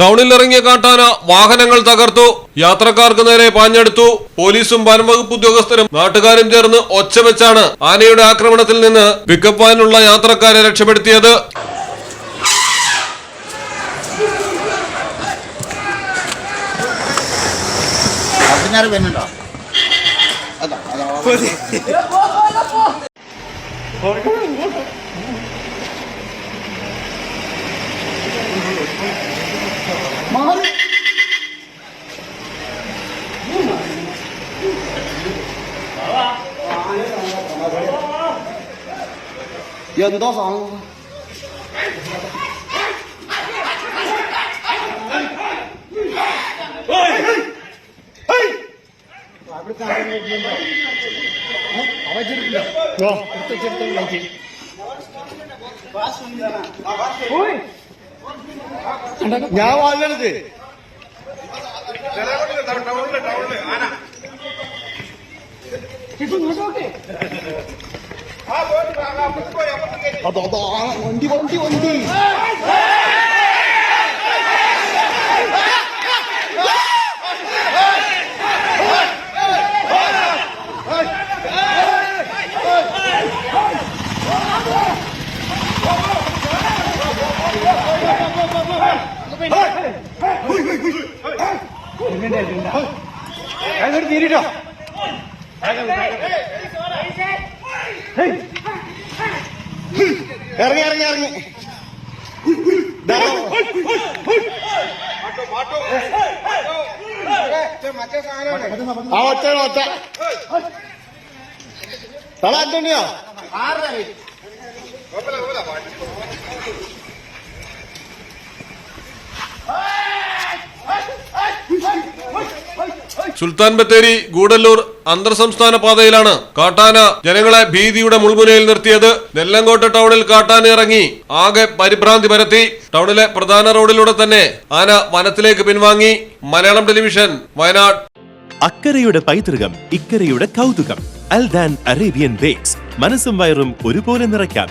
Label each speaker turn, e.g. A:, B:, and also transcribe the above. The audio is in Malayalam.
A: ടൗണിലിറങ്ങിയ കാട്ടാന വാഹനങ്ങൾ തകർത്തു. യാത്രക്കാർക്ക് നേരെ പാഞ്ഞെടുത്തു. പോലീസും വനംവകുപ്പ് ഉദ്യോഗസ്ഥരും നാട്ടുകാരും ചേർന്ന് ഒച്ചവെച്ചാണ് ആനയുടെ ആക്രമണത്തിൽ നിന്ന് പിക്കപ്പ് വാനുള്ള യാത്രക്കാരെ രക്ഷപ്പെടുത്തിയത്.
B: Olha. Dần to phòng luôn அவச்சிருக்கோம் எடுத்து வச்சிருக்கோம் ഞാൻ വാങ്ങണത് അതോ വണ്ടി വണ്ടി വണ്ടി. തീരിട്ടോ ഇറങ്ങി ഇറങ്ങി ഇറങ്ങി. ആ ഒറ്റ ഒറ്റ തള അന്തോണിയോ
A: സുൽത്താൻ ബത്തേരി ഗൂഡല്ലൂർ അന്തർ സംസ്ഥാന പാതയിലാണ് കാട്ടാന ജനങ്ങളെ ഭീതിയുടെ മുൾമുനയിൽ നിർത്തിയത്. നെല്ലങ്കോട്ട് ടൗണിൽ കാട്ടാന ഇറങ്ങി. ആകെ പരിഭ്രാന്തി പരത്തി. ടൗണിലെ പ്രധാന റോഡിലൂടെ തന്നെ ആന വനത്തിലേക്ക് പിൻവാങ്ങി. മലയാളം ടെലിവിഷൻ വയനാട്.
C: അക്കരയുടെ പൈതൃകം ഇക്കരയുടെ കൗതുകം. അൽദാൻ അറേബ്യൻ ബേക്സ്. മനസ്സും വയറും ഒരുപോലെ നിറയ്ക്കാം.